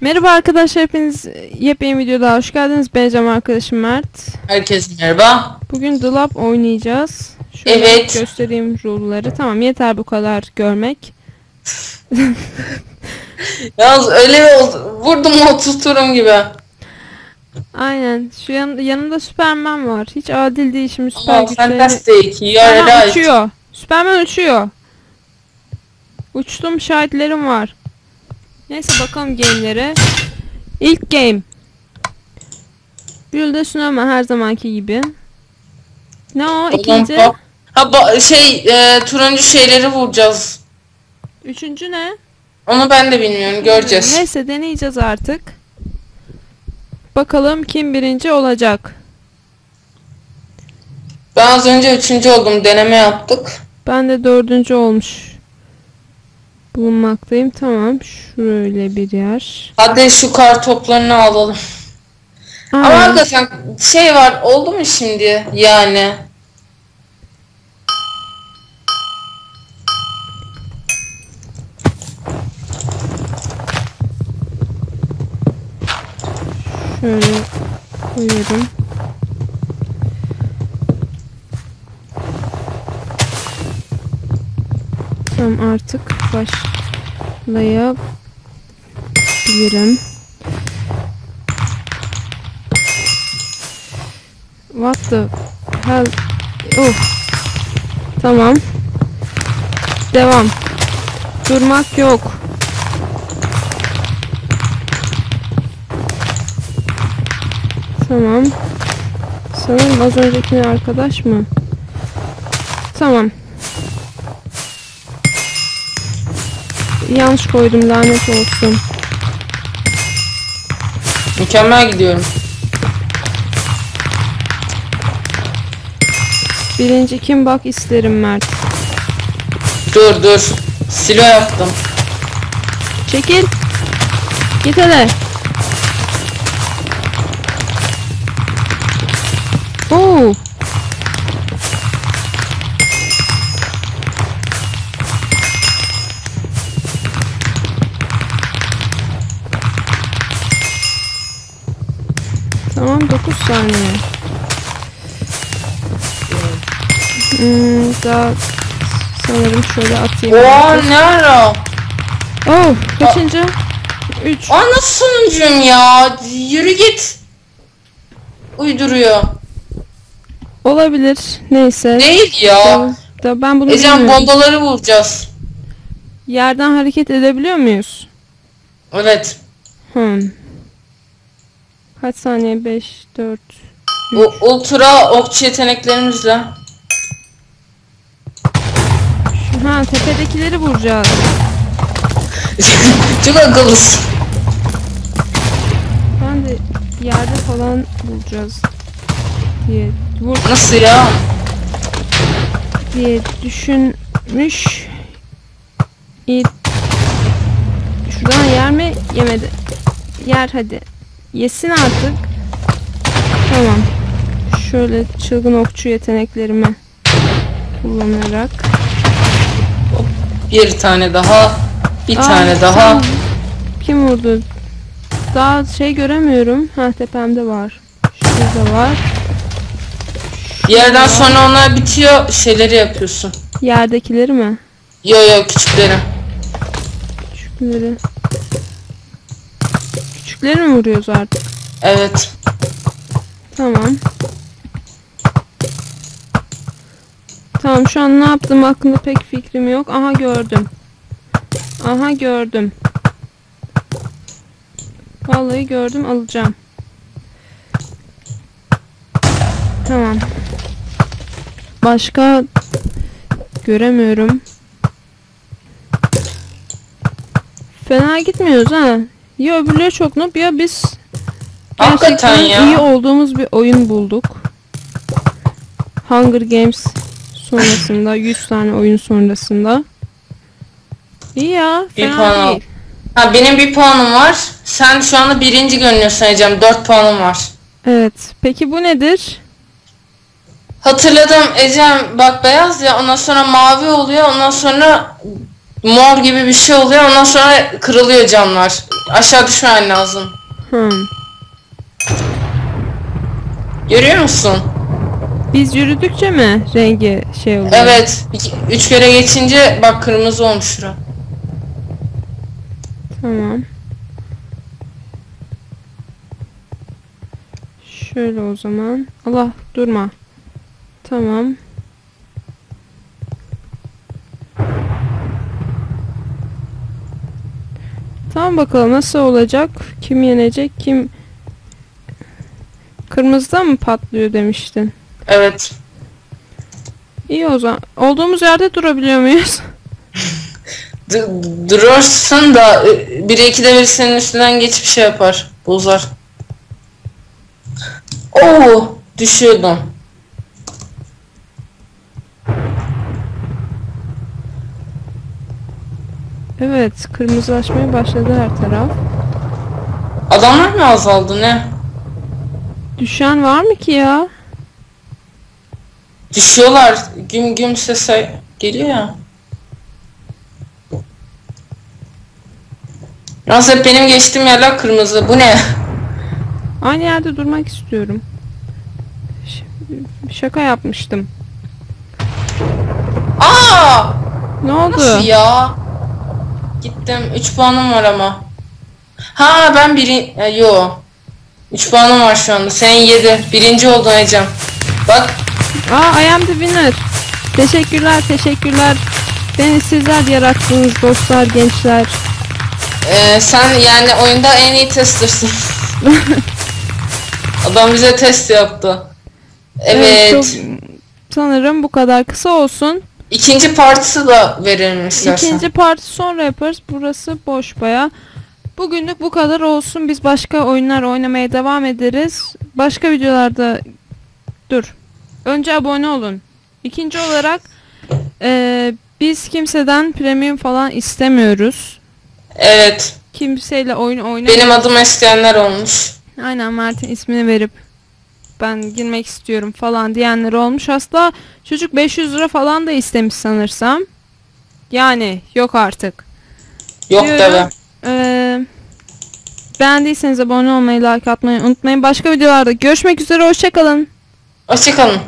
Merhaba arkadaşlar hepiniz yepyeni videoda hoş geldiniz. Ben Cem arkadaşım Mert. Herkese merhaba. Bugün The Lab oynayacağız. Şöyle Evet. göstereyim rule'ları. Tamam yeter bu kadar görmek. Yalnız öyle oldu. Vurdum mu oturturum gibi. Aynen. Şu yan, yanımda Superman var. Hiç adil değil şimdi süper güçleri. fantastic. You are Aha, right. uçuyor. Superman uçuyor. Uçtum şahitlerim var. Neyse bakalım game'lere. İlk game. Build Snowman her zamanki gibi. Ne o? İkinci. Ha ba- şey e, turuncu şeyleri vuracağız. Üçüncü ne? Onu ben de bilmiyorum. Göreceğiz. Neyse deneyeceğiz artık. Bakalım kim birinci olacak. Ben az önce üçüncü oldum. Deneme yaptık. Ben de dördüncü olmuş bulunmaktayım. Tamam. Şöyle bir yer. Hadi şu kar toplarını alalım. Ama Aa, hakikaten şey var. Oldu mu şimdi? Yani. şöyle koyuyorum. Tamam artık başlayabilirim. What the hell? Oh. Tamam. Devam. Durmak yok. Tamam. Sanırım az önceki arkadaş mı? Tamam. Yanlış koydum lanet olsun. Mükemmel gidiyorum. Birinci kim bak isterim Mert. Dur dur. Silo yaptım. Çekil. Git hele. Oo. Saniye. Hmm, daha sanırım şöyle atayım. Oo ne ara? Oh, kaçıncı? 3. Aa nasıl sonuncuyum ya? Yürü git. Uyduruyor. Olabilir. Neyse. Değil ya. Da, da ben bunu Ecem bilmiyorum. bombaları vuracağız. Yerden hareket edebiliyor muyuz? Evet. Hmm. Kaç saniye? 5, 4. Bu ultra okçu yeteneklerimizle. Ha tepedekileri vuracağız. Çok akıllısın. Ben de yerde falan vuracağız diye vur Nasıl ya? diye düşünmüş. İyi. Şuradan yer mi? Yemedi. Yer hadi. Yesin artık. Tamam. Şöyle çılgın okçu yeteneklerimi kullanarak. Bir tane daha. Bir Aa, tane daha. sen- Kim vurdu? Daha şey göremiyorum. Ha tepemde var. Şurada var. Bir yerden sonra onlar bitiyor. Şeyleri yapıyorsun. Yerdekileri mi? Yo yo küçükleri. Küçükleri. Küçükleri mi vuruyoruz artık? Evet. Tamam. Tamam şu an ne yaptığım hakkında pek fikrim yok. Aha gördüm. Aha gördüm. Vallahi gördüm alacağım. Tamam. Başka göremiyorum. Fena gitmiyoruz ha. Ya öbürleri çok noob ya biz gerçekten ya. iyi olduğumuz bir oyun bulduk. Hunger Games sonrasında 100 tane oyun sonrasında. İyi ya, Bir puan değil. Ha benim bir puanım var. Sen şu anda birinci görünüyorsun Ecem. Dört puanım var. Evet. Peki bu nedir? Hatırladım Ecem bak beyaz ya ondan sonra mavi oluyor ondan sonra mor gibi bir şey oluyor. Ondan sonra kırılıyor camlar. Aşağı düşmemen lazım. Hmm. Görüyor musun? Biz yürüdükçe mi rengi şey oluyor? Evet. iki- üç kere geçince bak kırmızı olmuş şura. Tamam. Şöyle o zaman. Allah durma. Tamam. Tamam bakalım nasıl olacak? Kim yenecek? Kim Kırmızıda mı patlıyor demiştin? Evet. İyi o zaman. Olduğumuz yerde durabiliyor muyuz? D- durursun da 1'e 2'de bir senin üstünden geçip şey yapar. Bozar. Oo, düşüyordum. Evet, kırmızılaşmaya başladı her taraf. Adamlar mı azaldı ne? Düşen var mı ki ya? Düşüyorlar. Güm güm sesi geliyor ya. Nasıl hep benim geçtiğim yerler kırmızı. Bu ne? Aynı yerde durmak istiyorum. Ş- Şaka yapmıştım. Aa! Ne oldu? Nasıl ya? Gittim. 3 puanım var ama. Ha ben biri... E, yo. 3 puanım var şu anda. Sen 7. Birinci oldun Ecem. Bak. Aa, I am the winner. Teşekkürler, teşekkürler. Beni sizler yarattınız dostlar, gençler. e, sen yani oyunda en iyi tester'sın. Adam bize test yaptı. Evet. çok, sanırım bu kadar kısa olsun. İkinci partisi da verelim istersen. İkinci parti sonra yaparız. Burası boş baya. Bugünlük bu kadar olsun. Biz başka oyunlar oynamaya devam ederiz. Başka videolarda dur. Önce abone olun. İkinci olarak eee, biz kimseden premium falan istemiyoruz. Evet. Kimseyle oyun oynamıyoruz. Benim adıma isteyenler olmuş. Aynen Mert'in ismini verip ben girmek istiyorum falan diyenler olmuş. Aslında çocuk 500 lira falan da istemiş sanırsam. Yani yok artık. Yok deme. Ee, beğendiyseniz abone olmayı, like atmayı unutmayın. Başka videolarda görüşmek üzere. Hoşçakalın. Hoşçakalın.